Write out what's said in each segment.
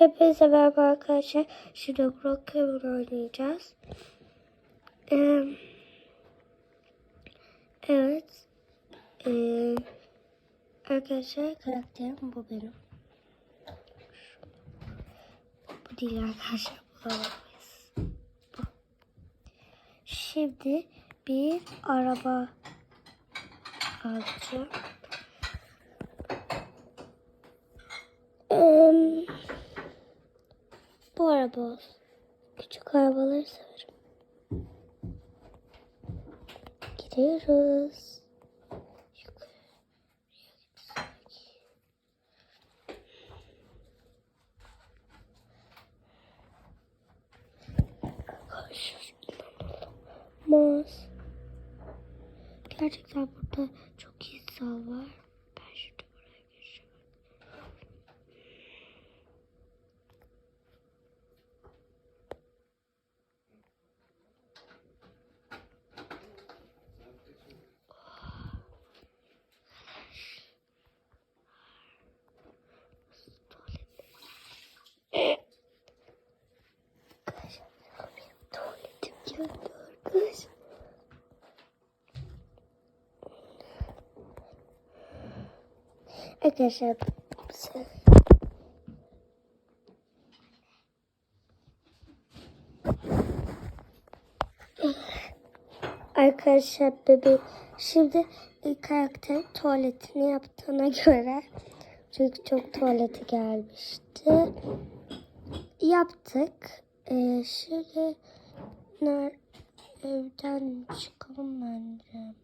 Hepinize merhaba arkadaşlar. Şimdi Brookhaven oynayacağız. Ee, evet. Ee, arkadaşlar karakterim bu benim. Bu değil arkadaşlar. Bu alamayız. Bu. Şimdi bir araba alacağım. Bu araba olsun. Küçük arabaları severim. Gidiyoruz. İnanılmaz. Gerçekten burada çok insan var. Geldi arkadaşlar. Arkadaşlar bebeğim şimdi karakter tuvaletini yaptığına göre çünkü çok tuvaleti gelmişti. Yaptık. Ee, şimdi ner, evden çıkalım bence.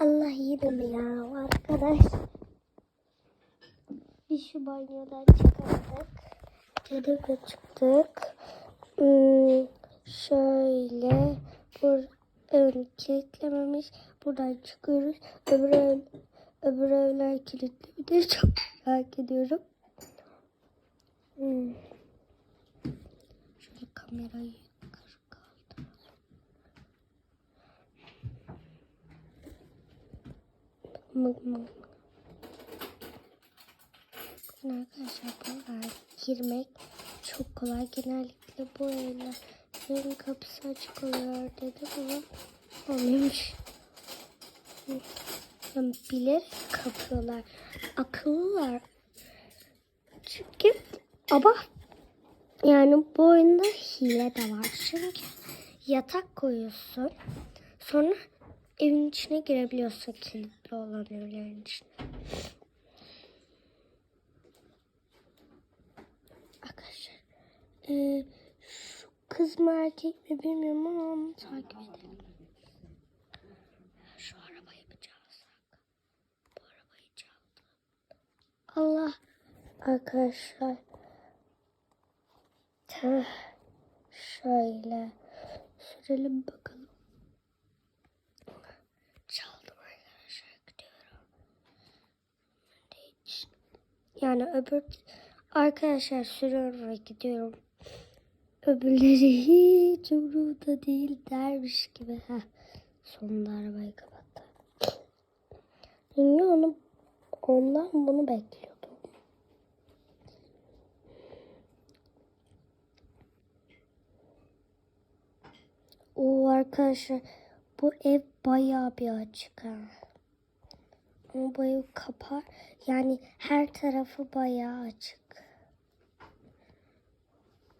Allah mi ya arkadaş? Bir şu banyodan çıkardık. Dedik çıktık. Hmm, şöyle bur ön kilitlememiş. Buradan çıkıyoruz. Öbür ev, öbür evler kilitli. Bir de çok merak ediyorum. Hmm. Şöyle kamerayı yukarı kaldıralım. Mık mık. Arkadaşlar buralar girmek çok kolay. Genellikle bu evlerin kapısı açık oluyor dedim ama olmamış. Yani bilerek kapıyorlar. Akıllılar. Ama yani bu oyunda hile de var. Çünkü yatak koyuyorsun. Sonra evin içine girebiliyorsun kilitli olan evlerin içine. Arkadaşlar eee, şu kız mı erkek mi bilmiyorum ama onu takip edelim. Şu arabayı mı çalsak? Bu arabayı çaldı. Allah arkadaşlar. Şöyle sürelim bakalım. Çaldım arkadaşlar gidiyorum. Hiç yani öbür arkadaşlar sürüyorum ve gidiyorum. Öbürleri hiç umurumda değil dermiş gibi. Heh, sonunda arabayı kapattı. Çünkü onu ondan bunu bekliyordum. O arkadaşlar bu ev bayağı bir açık ha. Ama bu kapar. Yani her tarafı bayağı açık.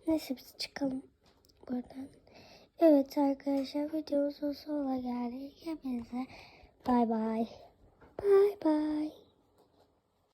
Neyse biz çıkalım buradan. Evet arkadaşlar videomuzun sonuna geldik. Hepinize bay bay. Bay bay.